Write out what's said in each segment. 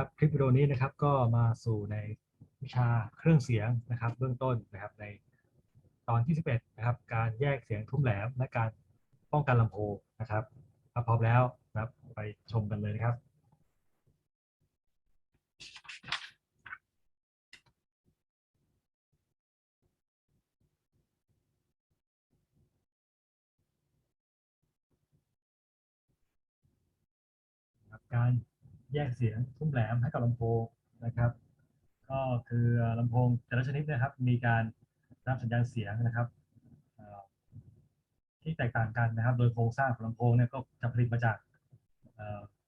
ครับคลิปวิดีโอนี้นะครับก็มาสู่ในวิชาเครื่องเสียงนะครับ เบื้องต้นนะครับในตอนที่ 11 นะครับ การแยกเสียงทุ้มแหลมและการป้องกันลำโพงนะครับถ้าพร้อมแล้วนะครับไปชมกันเลยนะครับครับการ แยกเสียงทุ้มแหลมให้กับลำโพงนะครับ ก็คือลำโพงแต่ละชนิดนะครับ มีการรับสัญญาณเสียงนะครับที่แตกต่างกันนะครับ โดยโครงสร้างของลำโพงเนี่ยก็จะผลิตมาจาก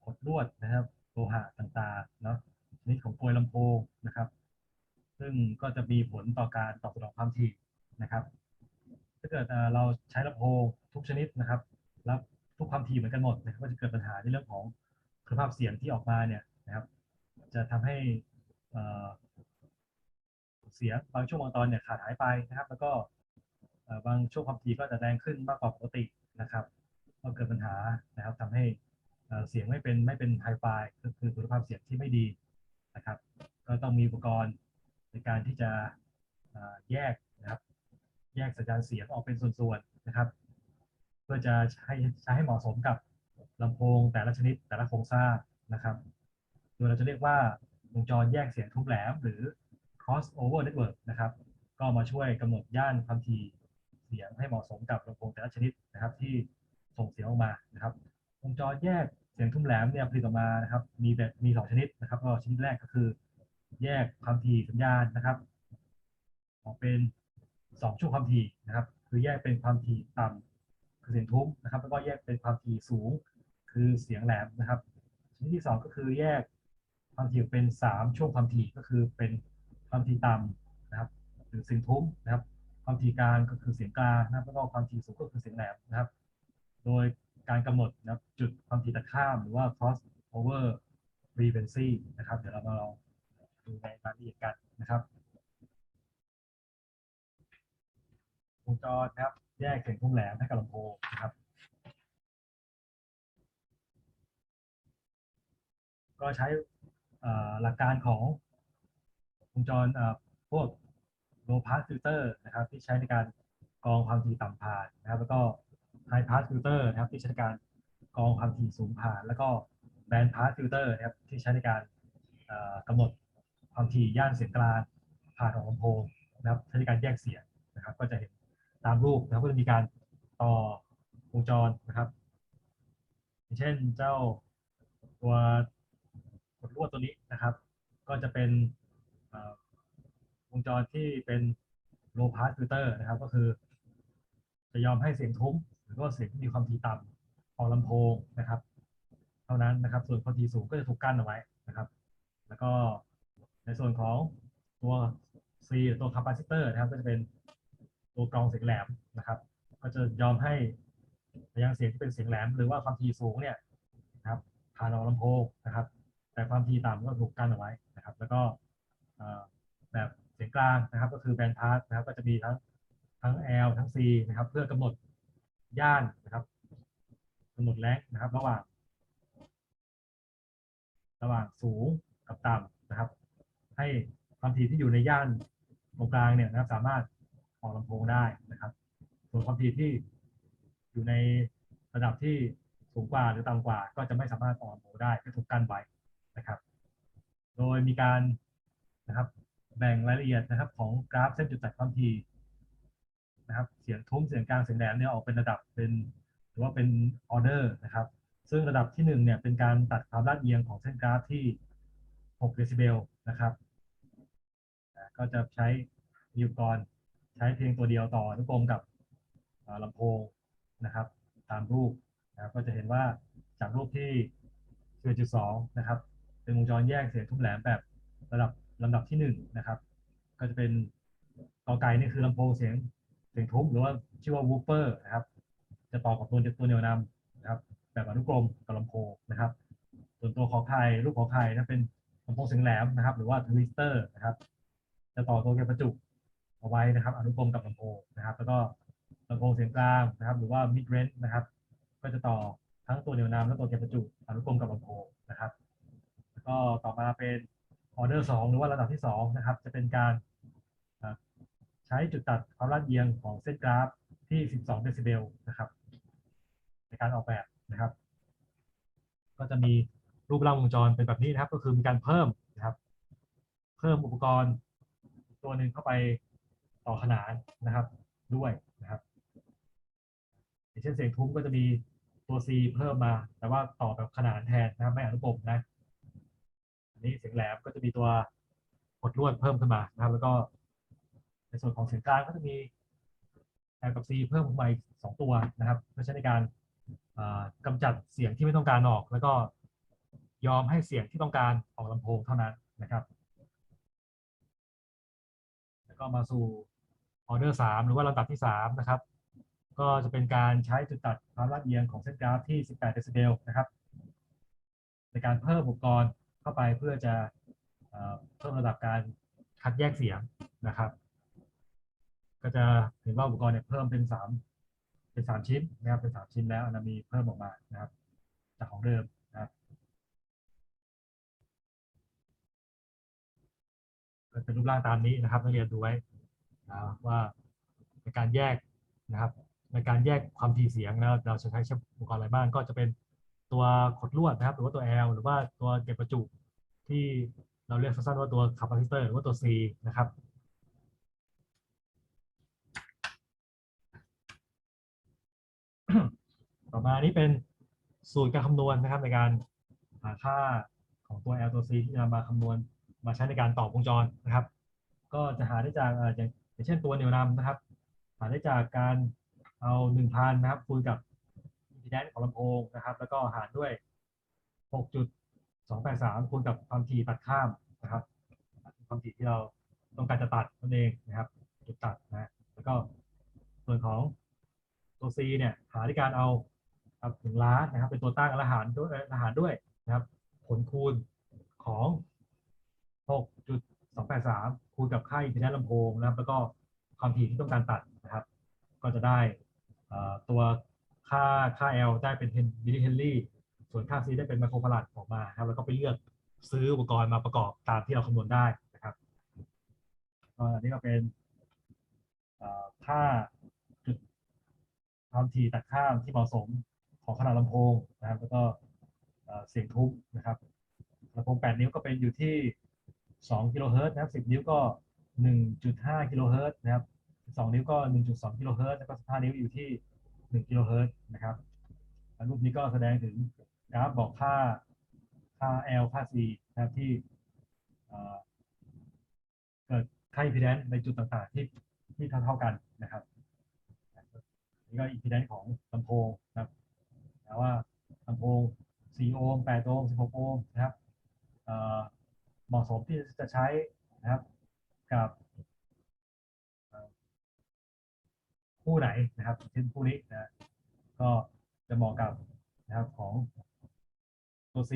ขดลวดนะครับโลหะต่างๆเนาะชนิดของกลวยลำโพงนะครับ ซึ่งก็จะมีผลต่อการตอบสนองความถี่นะครับ ถ้าเกิดเราใช้ลำโพงทุกชนิดนะครับแล้วทุกความถี่เหมือนกันหมดนะครับก็จะเกิดปัญหาในเรื่องของ คุณภาพเสียงที่ออกมาเนี่ยนะครับ จะทำให้เสียงบางช่วงบางตอนเนี่ยขาดหายไปนะครับ แล้วก็บางช่วงความถี่ก็จะแรงขึ้นมากกว่าปกตินะครับก็เกิดปัญหานะครับทำให้เสียงไม่เป็นไม่เป็นไฮไฟก็คือคุณภาพเสียงที่ไม่ดีนะครับ ก็ต้องมีอุปกรณ์ในการที่จะแยกนะครับ แยกสัญญาณเสียงออกเป็นส่วนๆนะครับ เพื่อจะใช้ใช้ให้เหมาะสมกับ ลำโพงแต่ละชนิดแต่ละโครงสร้างนะครับ โดยเราจะเรียกว่าวงจรแยกเสียงทุ้มแหลม หรือ crossover network นะครับ ก็มาช่วยกำหนดย่านความถี่เสียงให้เหมาะสมกับลำโพงแต่ละชนิดนะครับ ที่ส่งเสียงออกมานะครับ วงจรแยกเสียงทุ้มแหลมเนี่ยผลิตออกมานะครับ มีแบบมีสองชนิดนะครับก็ชนิดแรกก็คือ แยกความถี่สัญญาณนะครับ ออกเป็นสองช่วงความถี่นะครับ คือแยกเป็นความถี่ต่ำคือเสียงทุ้มนะครับ แล้วก็แยกเป็นความถี่สูง คือเสียงแหลมนะครับชนิดที่สองก็คือแยกความถี่เป็นสามช่วงความถี่ก็คือเป็นความถี่ต่ำนะครับ หรือเสียงทุ้มนะครับ ความถี่กลางก็คือเสียงกลางนะครับแล้วก็ความถี่สูงก็คือเสียงแหลมนะครับ โดยการกำหนดนะครับจุดความถี่ตะข้ามหรือว่า cross over frequency นะครับ เดี๋ยวเรามาลองดูในรายละเอียดกันนะครับวงจรนะครับ แยกเสียงทุ้มแหลมให้กับลำโพงนะครับ ก็ใช้หลักการของวงจรพวก low pass filter นะครับที่ใช้ในการกรองความถี่ต่ำผ่านนะครับแล้วก็ high pass filter นะครับที่ใช้ในการกรองความถี่สูงผ่าน แล้วก็ band pass filter นะครับที่ใช้ในการเอ่อกำหนดความถี่ย่านเสียงกลางผ่านของลำโพงนะครับใช้ในการแยกเสียงนะครับ ก็จะเห็นตามรูปนะครับก็จะมีการต่อวงจรนะครับเช่นเจ้าตัว กดลวดตัวนี้นะครับ ก็จะเป็นวงจรที่เป็น low pass filter นะครับ ก็คือ จะยอมให้เสียงทุ้ม หรือว่าเสียงที่มีความถี่ต่ำของลำโพงนะครับ เท่านั้นนะครับ ส่วนความถี่สูงก็จะถูกกั้นเอาไว้นะครับ แล้วก็ในส่วนของตัว C ตัว capacitor นะครับ ก็จะเป็นตัวกรองเสียงแหลมนะครับ ก็จะยอมให้สัญญาณเสียงที่เป็นเสียงแหลม หรือว่าความถี่สูงเนี่ยนะครับผ่านออกลำโพงนะครับ แต่ความถี่ต่ำก็ถูกกั้นเอาไว้นะครับ แล้วก็แบบเสียงกลางนะครับ ก็คือแบนพาสนะครับ ก็จะมีทั้งทั้ง L ทั้ง C นะครับ เพื่อกำหนดย่านนะครับกำหนดแรงนะครับ ระหว่าง ระหว่างสูงกับต่ำนะครับ ให้ความถี่ที่อยู่ในย่านตรงกลางเนี่ยนะครับสามารถออกลำโพงได้นะครับ ส่วนความถี่ที่อยู่ในระดับที่สูงกว่าหรือต่ำกว่า ก็จะไม่สามารถออกลำโพงได้ก็ถูกกั้นไว้ นะครับ โดยมีการนะครับแบ่งรายละเอียดนะครับของกราฟเส้นจุดตัดความถี่นะครับ เสียงทุ้มเสียงกลางเสียงแหลมเนี่ยออกเป็นระดับเป็นหรือว่าเป็นออเดอร์นะครับ ซึ่งระดับที่หนึ่งเนี่ยเป็นการตัดความลาดเอียงของเส้นกราฟที่ 6 เดซิเบลนะครับ ก็จะใช้อุปกรณ์ใช้เพียงตัวเดียวต่อนุกรมกับอ่าลำโพงนะครับ ตามรูปนะครับก็จะเห็นว่าจากรูปที่11.2นะครับ เป็นวงจรแยกเสียงทุ้มแหลมแบบระดับลำดับที่หนึ่งนะครับ ก็จะเป็นกอไก่นี่คือลำโพงเสียงเสียงทุ้มหรือว่าชื่อว่าวูเฟอร์นะครับ จะต่อกับตัวตัวเหนียวนำนะครับ แบบอนุกรมกับลำโพงนะครับ ส่วนตัวขอไข่รูปขอไข่นะเป็นลำโพงเสียงแหลมนะครับ หรือว่าทวิสเตอร์นะครับ จะต่อตัวเก็บประจุเอาไว้นะครับ อนุกรมกับลำโพงนะครับ แล้วก็ลำโพงเสียงกลางนะครับ หรือว่ามิดเรน g นะครับ ก็จะต่อทั้งตัวเหนียวนำและตัวเก็บประจุอนุกรมกับลำโพงนะครับ ก็ต่อมาเป็นออเดอร์สองหรือว่าระดับที่สองนะครับ จะเป็นการใช้จุดตัดความลาดเอียงของเส้นกราฟที่ 12 เดซิเบลนะครับ ในการออกแบบนะครับ ก็จะมีรูปร่างวงจรเป็นแบบนี้นะครับ ก็คือมีการเพิ่มนะครับ เพิ่มอุปกรณ์ตัวหนึ่งเข้าไปต่อขนานนะครับด้วยนะครับอย่างเช่นเสียงทุ้มก็จะมีตัว C เพิ่มมา แต่ว่าต่อแบบขนานแทนนะครับไม่อนุกรมนะ อันนี้เสียงแหลมก็จะมีตัวกดลวดเพิ่มขึ้นมานะครับ แล้วก็ ในส่วนของเสียงกลางก็จะมี L กับ C เพิ่มขึ้นมาอีกสองตัวนะครับเพื่อใช้ในการอ่ากำจัดเสียงที่ไม่ต้องการออก แล้วก็ยอมให้เสียงที่ต้องการออกลำโพงเท่านั้นนะครับ แล้วก็มาสู่ออเดอร์สามหรือว่าลำดับที่สามนะครับ ก็จะเป็นการใช้จุดตัดความลาดเอียงของเส้นกราฟที่ 18 เดซิเบลนะครับ ในการเพิ่มอุปกรณ์ เข้าไปเพื่อจะเพิ่มระดับการคัดแยกเสียงนะครับ ก็จะเห็นว่าอุปกรณ์เนี่ยเพิ่มเป็นสามเป็นสามชิ้นนะครับเป็นสามชิ้นแล้วนะมีเพิ่มออกมานะครับ จากของเดิมนะครับเป็นรูปร่างตามนี้นะครับนักเรียนดูไว้นะว่าในการแยกนะครับ ในการแยกความถี่เสียงแล้วเราจะใช้อุปกรณ์อะไรบ้างก็จะเป็น ตัวขดลวดนะครับ หรือว่าตัว L หรือว่าตัวเก็บประจุที่เราเรียกสั้นๆว่าตัวคาปาซิเตอร์หรือว่าตัว C นะครับต่อมานี้เป็นสูตรการคำนวณนะครับ ในการหาค่าของตัว L ตัว C ที่จะมาคำนวณมาใช้ในการต่อวงจรนะครับ ก็จะหาได้จากอย่างอย่างเช่นตัวเหนี่ยวนำนะครับ หาได้จากการเอา 1,000 นะครับคูณกับ อิมพีแดนของลำโพงนะครับ แล้วก็หารด้วย 6.283คูณกับความถี่ตัดข้ามนะครับ ความถี่ที่เราต้องการจะตัดนั่นเองนะครับจุดตัดนะแล้วก็ส่วนของตัว C เนี่ยหาด้วยการเอาครับถึงล้านนะครับ เป็นตัวตั้งและหารด้วยอาหารด้วยนะครับ ผลคูณของ 6.283 คูณกับค่าอิมพีแดนซ์ลำโพงนะครับ แล้วก็ความถี่ที่ต้องการตัดนะครับ ก็จะได้ตัว ค่าค่า L ได้เป็นมิลลิเฮนรี่ส่วนค่า C ได้เป็นไมโครฟาราดออกมาครับแล้วก็ไปเลือกซื้ออุปกรณ์มาประกอบตามที่เราคำนวณได้นะครับก็อันนี้ก็เป็นค่าจุดความถี่ตัดข้ามที่เหมาะสมของขนาดลำโพงนะครับ แล้วก็เอ่อเสียงทุ้มนะครับลำโพง 8 นิ้วก็เป็นอยู่ที่ 2 กิโลเฮิรตซ์นะครับ 10 นิ้วก็ 1.5 กิโลเฮิรตซ์นะครับ 12 นิ้วก็ 1.2 กิโลเฮิรตซ์แล้วก็ 15 นิ้วอยู่ที่ 1กิโลเฮิรตซ์นะครับรูปนี้ก็แสดงถึงกราฟบอกค่าค่า L ค่า C นะครับที่เกิดค่า impedance ในจุดต่างๆที่ที่เท่าเท่าๆกันนะครับนี่ก็ impedance ของลำโพงนะครับแต่ว่าลำโพง4โอห์ม8โอห์ม16โอห์มนะครับเอ่อเหมาะสมที่จะใช้นะครับกับ คู่ไหนนะครับ เช่นคู่นี้นะก็จะเหมาะกับนะครับของตัว C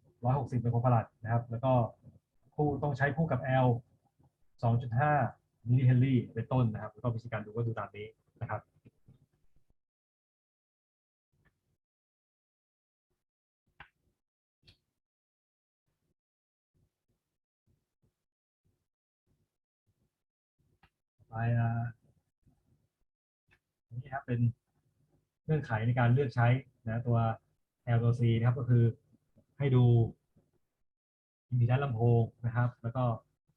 160ไมโครฟาราดนะครับ แล้วก็คู่ต้องใช้คู่กับ L 2.5มิลลิเฮนรี่เป็นต้นนะครับ แล้วก็วิธีการดูก็ดูตามนี้นะครับไปอ่า นนี้ครับ เป็นเงื่อนไขในการเลือกใช้นะตัว L ตัว C นะครับก็คือให้ดูอิมพีดนซ์ลำโพงนะครับ แล้วก็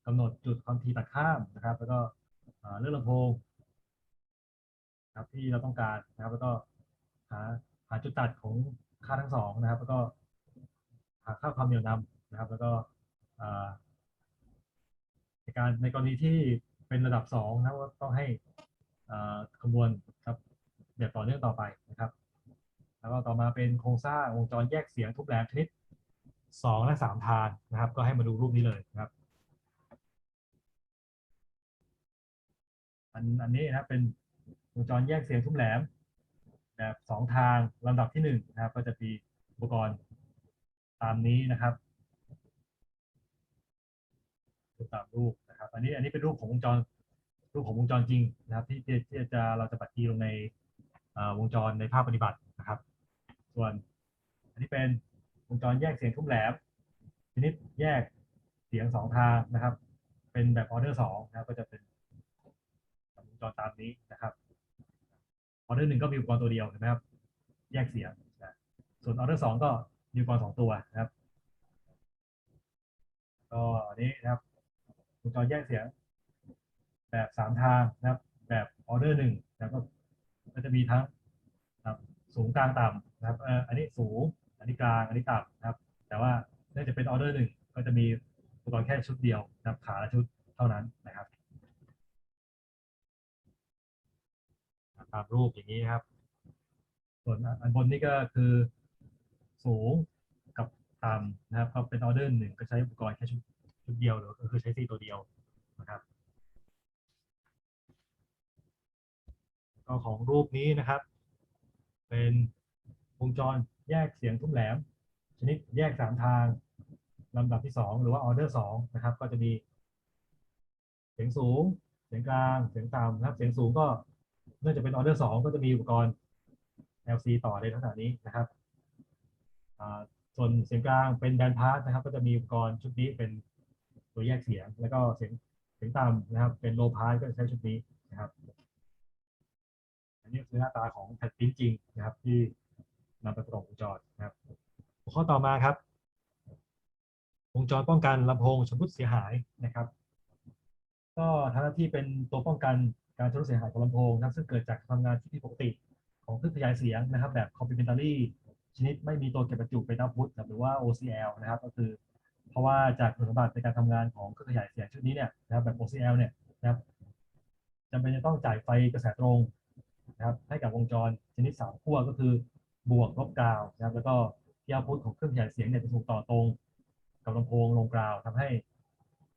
กำหนดจุดความถี่ตัดข้ามนะครับ แล้วก็เลือกลำโพงนะครับที่เราต้องการนะครับ แล้วก็หาหาจุดตัดของค่าทั้งสองนะครับ แล้วก็หาค่าความเหนี่ยวนำนะครับ แล้วก็ในการในกรณีที่เป็นระดับสองนะครับก็ต้องให้ เอ่อคำนวณครับแบบต่อเนื่องต่อไปนะครับ แล้วก็ต่อมาเป็นโครงสร้างวงจรแยกเสียงทุกแหลมชนิดสองและสามทางนะครับ ก็ให้มาดูรูปนี้เลยนะครับ อันอันนี้นะเป็นวงจรแยกเสียงทุกแหลม แบบสองทางลำดับที่หนึ่งนะครับ ก็จะมีอุปกรณ์ตามนี้นะครับตามรูปนะครับ อันนี้อันนี้เป็นรูปของวงจร รูปของวงจรจริงนะครับ ที่ที่จะเราจะปัดกีลงในวงจรในภาคปฏิบัตินะครับ ส่วนอันนี้เป็นวงจรแยกเสียงทุ้มแหลมชนิดแยกเสียงสองทางนะครับ เป็นแบบออเดอร์สองนะครับก็จะเป็นวงจรตามนี้นะครับออเดอร์หนึ่งก็มีอุปกรณ์ตัวเดียวเห็นไหมครับ แยกเสียงนะส่วนออเดอร์สองก็มีอุปกรณ์สองตัวนะครับก็อันนี้นะครับวงจรแยกเสียง แบบสามทางนะครับ แบบออเดอร์หนึ่งแล้วก็ก็จะมีทั้งนะครับสูงกลางต่ำนะครับเอออันนี้สูง อันนี้กลาง อันนี้ต่ำนะครับ แต่ว่าเนื่องจากเป็นออเดอร์หนึ่งก็จะมีอุปกรณ์แค่ชุดเดียวนะครับขาละชุดเท่านั้นนะครับตามรูปอย่างนี้นะครับ ส่วนอันบนนี่ก็คือสูงกับต่ำนะครับก็เป็นออเดอร์หนึ่งก็ใช้อุปกรณ์แค่ชุดชุดเดียวหรือก็คือใช้ซีตัวเดียวนะครับ ก็ของรูปนี้นะครับ เป็นวงจรแยกเสียงทุ้มแหลม ชนิดแยกสามทางลำดับที่สองหรือว่าออเดอร์สองนะครับ ก็จะมี เสียงสูง เสียงกลาง เสียงต่ำนะครับ เสียงสูงก็เนื่องจากเป็นออเดอร์สองก็จะมีอุปกรณ์ LC ต่อในลักษณะนี้นะครับส่วนเสียงกลางเป็นแบนด์พาร์ทนะครับ ก็จะมีอุปกรณ์ชุดนี้เป็นตัวแยกเสียง แล้วก็เสียงเสียงต่ำนะครับ เป็นโลพาร์ทก็จะใช้ชุดนี้นะครับ อันนี้คือหน้าตาของแผ่นปริ้นจริงนะครับ ที่นำไปประกอบวงจรนะครับ ข้อต่อมาครับ วงจรป้องกันลำโพงชำรุดเสียหายนะครับ ก็ทำหน้าที่เป็นตัวป้องกันการชำรุดเสียหายของลำโพงนะซึ่งเกิดจากการทำงานที่ผิดปกติของเครื่องขยายเสียงนะครับ แบบ complementary ชนิดไม่มีตัวเก็บบรรจุเป็น output หรือว่า OCL นะครับ ก็คือ เพราะว่าจากคุณสมบัติในการทำงานของเครื่องขยายเสียงชุดนี้เนี่ยนะครับแบบ OCL เนี่ยนะครับจำเป็นจะต้องจ่ายไฟกระแสตรง นะครับให้กับวงจรชนิดสามขั้วก็คือบวกลบกราวนะครับแล้วก็ที่เอาพุทของเครื่องขยายเสียงเนี่ยจะถูกต่อตรงกับลำโพงลงกราวทำให้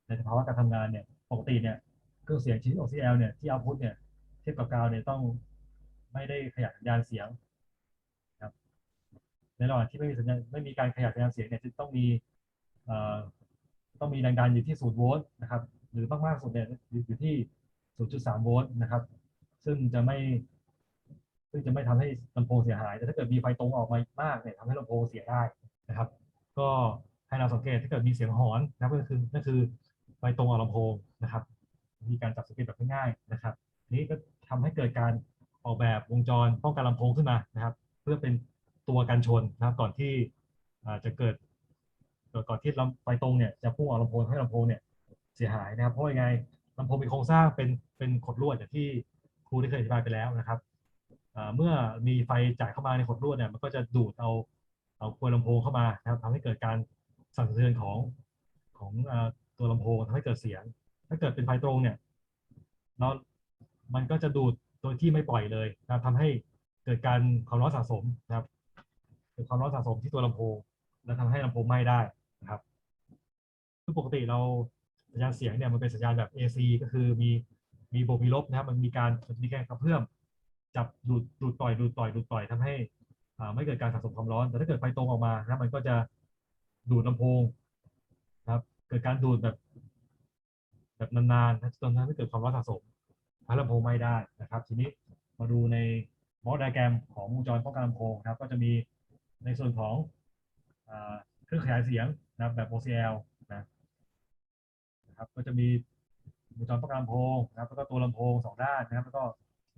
ในสภาวะการทำงานเนี่ยปกติเนี่ยเครื่องเสียงชนิด OCL เนี่ยที่เอาพุทเนี่ยเทียบกับกราวเนี่ยต้องไม่ได้ขยายสัญญาณเสียงนะครับในระหว่างที่ไม่มีสัญญาณไม่มีการขยายสัญญาณเสียงเนี่ยจะต้องมีต้องมีแรงดันอยู่ที่0โวลต์นะครับหรือมากๆสุดเนี่ยอยู่ที่ 0.3 โวลต์นะครับ ซึ่งจะไม่ ซึ่งจะไม่ทำให้ลำโพงเสียหาย แต่ถ้าเกิดมีไฟตรงออกมามากเนี่ยทำให้ลำโพงเสียได้นะครับ ก็ให้เราสังเกตถ้าเกิดมีเสียงหอนนะครับก็คือนั่นคือไฟตรงออกลำโพงนะครับ มีการจับสังเกตแบบง่ายๆนะครับทีนี้ก็ทำให้เกิดการออกแบบวงจรป้องกันลำโพงขึ้นมานะครับ เพื่อเป็นตัวกันชนนะครับก่อนที่จะเกิดก่อนที่ลำไฟตรงเนี่ยจะพุ่งออกลำโพงให้ลำโพงเนี่ยเสียหายนะครับเพราะยังไงลำโพงมีโครงสร้างเป็นเป็นขดลวดอย่างที่ครูได้เคยอธิบายไปแล้วนะครับ เมื่อมีไฟจ่ายเข้ามาในขดลวดเนี่ยมันก็จะดูดเอาเอาควยลำโพงเข้ามานะครับทำให้เกิดการสั่นสะเทือนของของตัวลำโพงทำให้เกิดเสียง ถ้าเกิดเป็นไฟตรงเนี่ยเรามันก็จะดูดโดยที่ไม่ปล่อยเลยนะครับทำให้เกิดการความร้อนสะสมนะครับเกิดความร้อนสะสมที่ตัวลำโพง และทำให้ลำโพงไหม้ได้นะครับซึ่งปกติเราสัญญาณเสียงเนี่ยมันเป็นสัญญาณแบบ AC ก็คือมีมีบวกมีลบนะครับ มันมีการมีการกระเพื่อม จับดูดดูดต่อยดูดต่อยดูดต่อยทำให้อ่าไม่เกิดการสะสมความร้อน แต่ถ้าเกิดไฟตรงออกมานะมันก็จะดูดลำโพงนะครับ เกิดการดูดแบบ แบบนานๆนะจนทำให้เกิดความร้อนสะสมทำให้ลำโพงไม่ได้นะครับ ทีนี้มาดูในมอดไดแกรมของวงจรป้องกันลำโพงนะครับ ก็จะมีในส่วนของอเครื่องขยายเสียงนะครับแบบ OCL นะนะครับ ก็จะมีวงจรป้องกันลำโพงนะครับแล้วก็ตัวลำโพงสองด้านนะครับ แล้วก็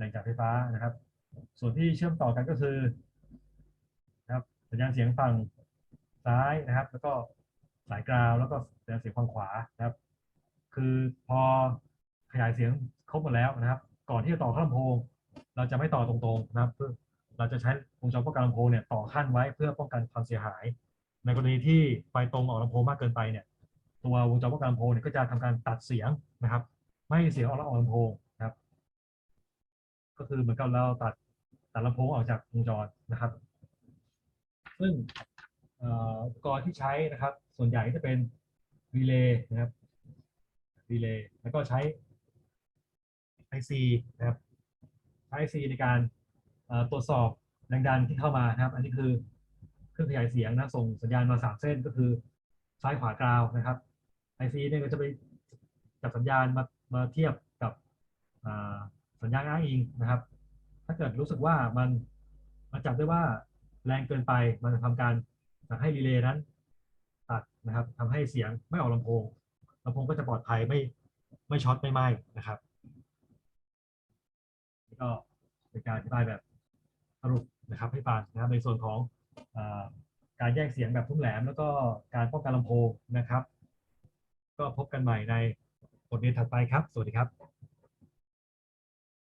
งจ่ายไฟฟ้านะครับ ส่วนที่เชื่อมต่อกันก็คือนะครับสัญญาณเสียงฝั่งซ้ายนะครับ แล้วก็สายกราวแล้วก็สัญญาณเสียงฝั่งขวานะครับ คือพอขยายเสียงครบหมดแล้วนะครับ ก่อนที่จะต่อเข้าลำโพง เราจะไม่ต่อตรงๆนะครับเพื่อเราจะใช้วงจรป้องกันลำโพงเนี่ยต่อขั้นไว้เพื่อป้องกันความเสียหาย ในกรณีที่ไฟตรงออกลำโพงมากเกินไปเนี่ยตัววงจรป้องกันลำโพงเนี่ยก็จะทำการตัดเสียงนะครับ ไม่ให้เสียงออกแล้วออกลำโพง ก็คือเหมือนกับเราตัดตัดลำโพงออกจากวงจรนะครับ ซึ่งอุปกรณ์ที่ใช้นะครับ ส่วนใหญ่จะเป็นรีเลย์นะครับรีเลย์แล้วก็ใช้ IC นะครับใช้ IC ในการตรวจสอบแรงดันที่เข้ามานะครับ อันนี้คือเครื่องขยายเสียงนะส่งสัญญาณมาสามเส้นก็คือซ้ายขวากราวนะครับ IC เนี่ยก็จะไปจับสัญญาณมามาเทียบกับ สัญญาณอ้างอิงนะครับ ถ้าเกิดรู้สึกว่ามันมันจับได้ว่าแรงเกินไปมันจะทำการสั่งให้รีเลย์นั้น ตัดนะครับทำให้เสียงไม่ออกลำโพงลำโพงก็จะปลอดภัยไม่ไม่ช็อตไม่ไหม้นะครับนี่ก็เป็นการอธิบายแบบสรุปนะครับให้ฟังนะครับในส่วนของอการแยกเสียงแบบทุ้มแหลม แล้วก็การป้องกันลำโพงนะครับ ก็พบกันใหม่ในบทเรียนถัดไปครับ สวัสดีครับ